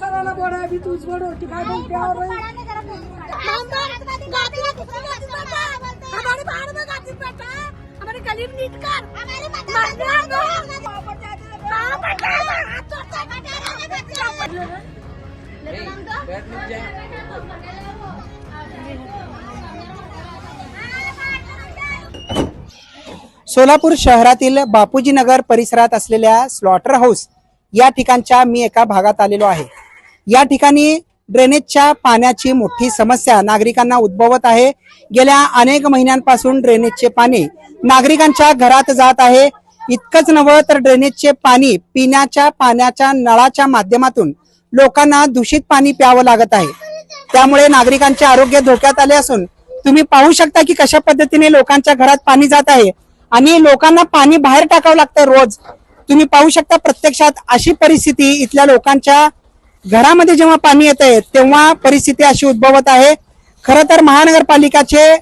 सराला बोला मी तूच बोलू की काय बोलते हमारे बाहर में गाती बेटा हमारे गली में नीट कर सोलापूर शहरातील बापूजीनगर परिसरात असलेल्या स्लॉटर हाऊस या ठिकाणच्या मी एका भागात आलेलो आहे. या ठिकाणी ड्रेनेजच्या पाण्याची मोठी समस्या नागरिकांना उद्भवत आहे. गेल्या अनेक महिन्यांपासून ड्रेनेजचे पाणी नागरिकांच्या घरात जात आहे. इतकंच नव्हे तर ड्रेनेजचे पाणी पिण्याच्या पाण्याच्या नळाच्या माध्यमातून लोकांना दूषित पाणी प्यावं लागत आहे. त्यामुळे नागरिकांचे आरोग्य धोक्यात आले असून तुम्ही पाहू शकता की कशा पद्धतीने लोकांच्या घरात पाणी जात आहे. आणि लोकांना पाणी बाहेर टाकावं लागतं रोज. तुम्ही पाहू शकता प्रत्यक्षात अशी परिस्थिती इथल्या लोकांच्या घरामध्ये जेव्हा पाणी येत आहे तेव्हा परिस्थिती अशी उद्भवत आहे. खरं तर महानगरपालिकाचे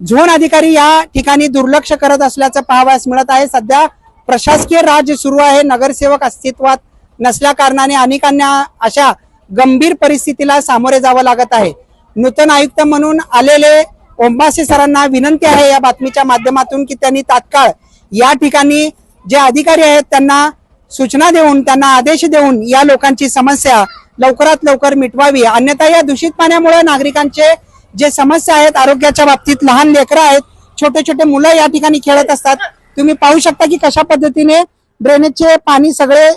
झोन अधिकारी या ठिकाणी दुर्लक्ष करत असल्याचं पाहावयास मिळत आहे. सध्या प्रशासकीय राज सुरू आहे. नगरसेवक अस्तित्वात नसल्या कारणाने अनेकांना अशा गंभीर परिस्थितीला सामोरे जावं लागत आहे. नूतन आयुक्त म्हणून आलेले ओंबासे सरांना विनंती आहे या बातमीच्या माध्यमातून की त्यांनी तात्काळ या ठिकाणी जे अधिकारी आहेत त्यांना सूचना देऊन त्यांना आदेश देऊन या लोकांची समस्या लवकरात लवकर मिटवावी. अन्यथा या दूषित पाण्यामुळे नागरिकांचे जे समस्या आहेत आरोग्याच्या बाबतीत लहान लेकरं आहेत छोटे छोटे मुलं या ठिकाणी खेळत असतात. तुम्ही पाहू शकता की कशा पद्धतीने ड्रेनेजचे पाणी सगळे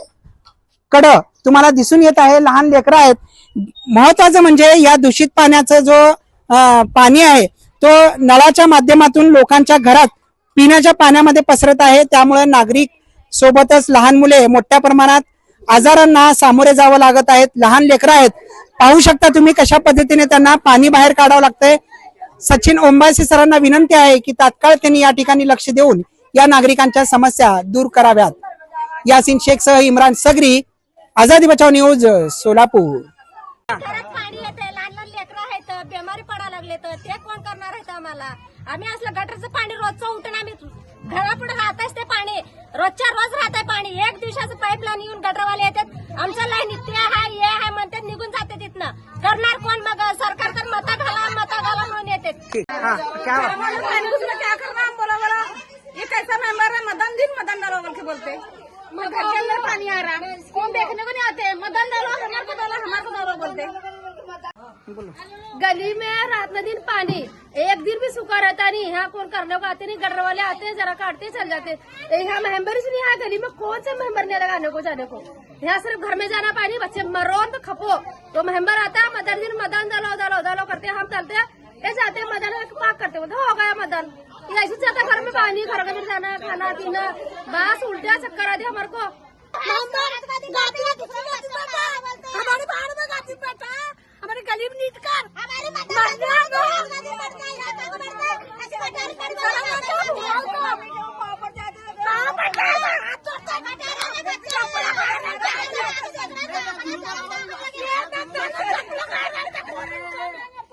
कड तुम्हाला दिसून येत आहे. लहान लेकरं आहेत. महत्वाचं म्हणजे या दूषित पाण्याचं जो पाणी आहे तो नळाच्या माध्यमातून लोकांच्या घरात पिण्याच्या पाण्यामध्ये पसरत आहे. त्यामुळे नागरिक सोबतच लहान मुले मोठ्या प्रमाणात आजारांना सामोरे जावं लागत आहेत. लहान लेकरं आहेत. पाहू शकता तुम्ही कशा पद्धतीने त्यांना पाणी बाहेर काढावं लागतंय. सचिन ओंबासी सरांना विनंती आहे की तात्काळ त्यांनी या ठिकाणी लक्ष देऊन या नागरिकांच्या समस्या दूर कराव्यात. यासिन शेख सह इम्रान सगरी आझादी बचाव न्यूज सोलापूर. येते आहेत बेमारी पडा लागले तर ते कोण करणार आहेत आम्हाला? आम्ही असलं गटरचं पाणी रोजचं उठून आम्ही घरापुढे राहताच ते पाणी. रोजच्या रोज राहत आहे पाणी. एक दिवसाचं पाईपलाईन येऊन गटरवाले येतात. आमचं लाईन ते आहे हे आहे म्हणतात निघून जाते तिथनं. करणार कोण मग? सरकार तर मता घाला मता घाला म्हणून येतात. दूसरा क्या करना हम बोला बोला ये कैसा मेंबर है मदन दिन मदन डालो बोल के बोलते घर के अंदर पानी आ रहा कौन देखने को नहीं आते मदन डालो हमारे को डालो हमारे को डालो बोलते. गली में रात में दिन पानी। एक दिन भी सूखा रहता नहीं यहाँ कौन करने को आते नहीं गटर वाले आते हैं जरा काटते चल जाते यहाँ मेंबर ही नहीं है गली में कौन से मेंबर नहीं लगाने को जाने को? यहाँ सिर्फ़ घर में जाना पानी बच्चे मरो तो खपो। तो मेंबर आता है मदन दिन मदन डालो डालो डालो करते हम चलते हैं। ये जाते हैं मदन पाक करते बोलते हो गया मदन। ये ऐसे जाता है घर में पानी घर का भी जाना खाना पीना बस उल्टा चक्कर आते हमारे को। され